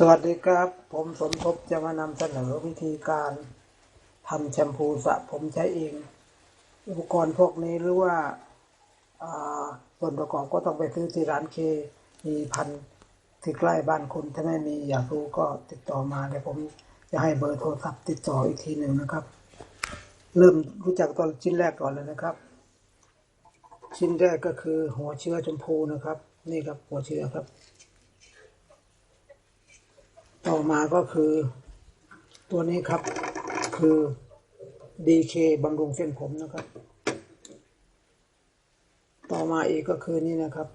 สวัสดีครับ ผมสมภพจะมานำเสนอวิธีการทำแชมพูสระผมใช้เอง อุปกรณ์พวกนี้หรือว่าอ่าส่วนประกอบก็ต้องไปซื้อที่ร้านเคมีพันที่ใกล้บ้านคุณถ้าไม่มีอยากรู้ก็ติดต่อมาเดี๋ยวผมจะให้เบอร์โทรศัพท์ติดต่ออีกทีหนึ่งนะครับ เริ่มรู้จักตอนชิ้นแรกก่อนเลยนะครับ ชิ้นแรกก็คือหัวเชื้อชมพูนะครับ นี่ครับหัวเชื้อครับ ต่อมาก็คือ ตัวนี้ครับคือ DK บำรุงเส้นผมนะครับ ต่อมาอีกก็คือนี่นะครับ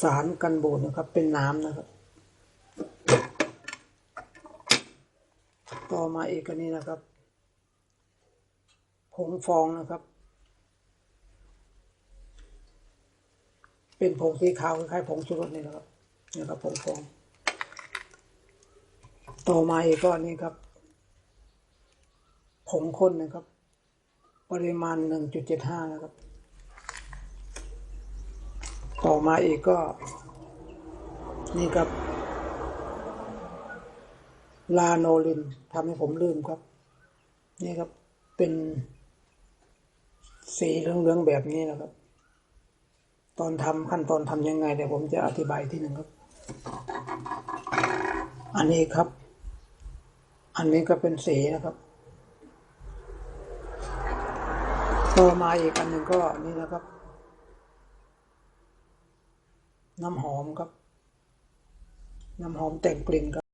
สารกันบูดนะครับ เป็นน้ำนะครับ ต่อมาอีกก็นี่นะครับผงฟองนะครับ เป็นผงสีขาวคล้ายๆผงชูรสนี่นะครับนี่ครับผงฟอง ต่อมาอีกก็นี่ครับ ผงข้นนะครับ ปริมาณ 1.75 นะครับ ต่อมาอีกก็ นี่ครับ ลาโนลินทำให้ผมลืมครับ นี่ครับเป็นสีเหลืองๆแบบนี้นะครับ ตอนทำขั้นตอนทำยังไงเดี๋ยวผมจะอธิบายที่หนึ่งครับ อันนี้ครับ อันนี้ก็เป็นสีนะครับต่อมาอีกอันหนึ่งก็นี่นะครับ น้ำหอมครับ น้ำหอมแต่งกลิ่นครับ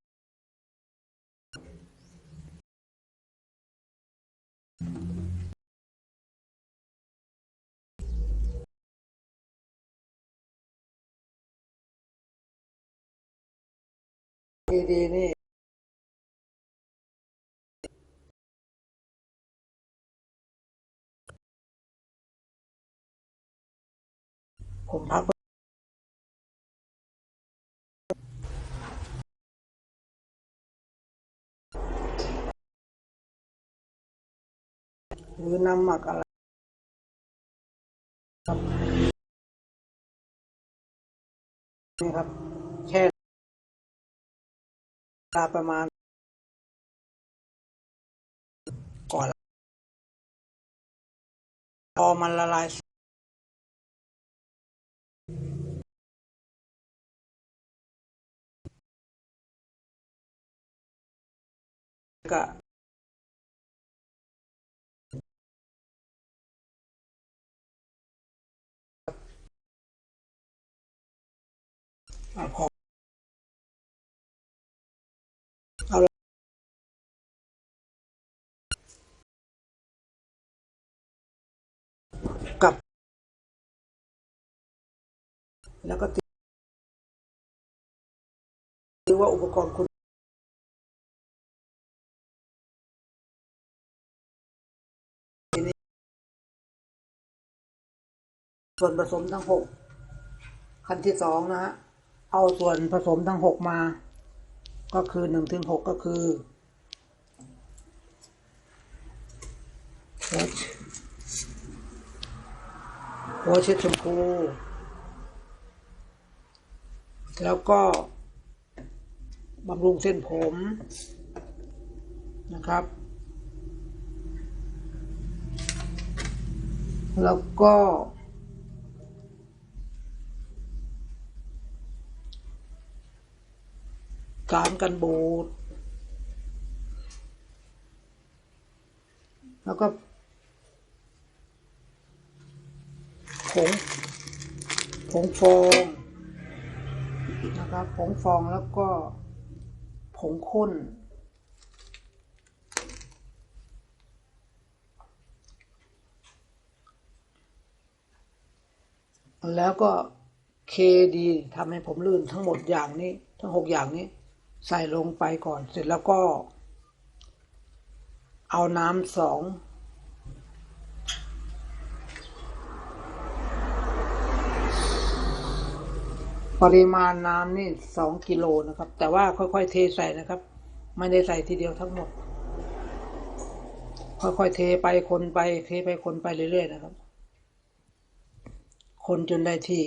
ดีๆนี่ ผมพักหรือน้ำหมักอะไรครับนี่ครับแช่เวลาประมาณ ก่อน พอมันละลาย 个พอเอาละกลับ แล้วก็ติดว่าอุปกรณ์คุณ ส่วนผสมทั้งหกขั้นที่สองนะฮะเอาส่วนผสมทั้งหกมา ก็คือหนึ่งถึงหกก็คือหัวหัวเช็ดชมพูแล้วก็บำรุงเส้นผมนะครับ แล้วก็ การกันบูดแล้วก็ผงผงฟองนะครับผงฟองแล้วก็ผงข้น แล้วก็เคดีทำให้ผมลื่นทั้งหมดอย่างนี้ ทั้งหกอย่างนี้ ใส่ลงไปก่อนเสร็จแล้วก็ เอาน้ำสองปริมาณน้ำนี่สองกิโลนะครับ แต่ว่าค่อยๆเทใส่นะครับ ไม่ได้ใส่ทีเดียวทั้งหมด ค่อยๆเทไปคนไปเทไปคนไปเรื่อยๆนะครับ คนจนได้ที่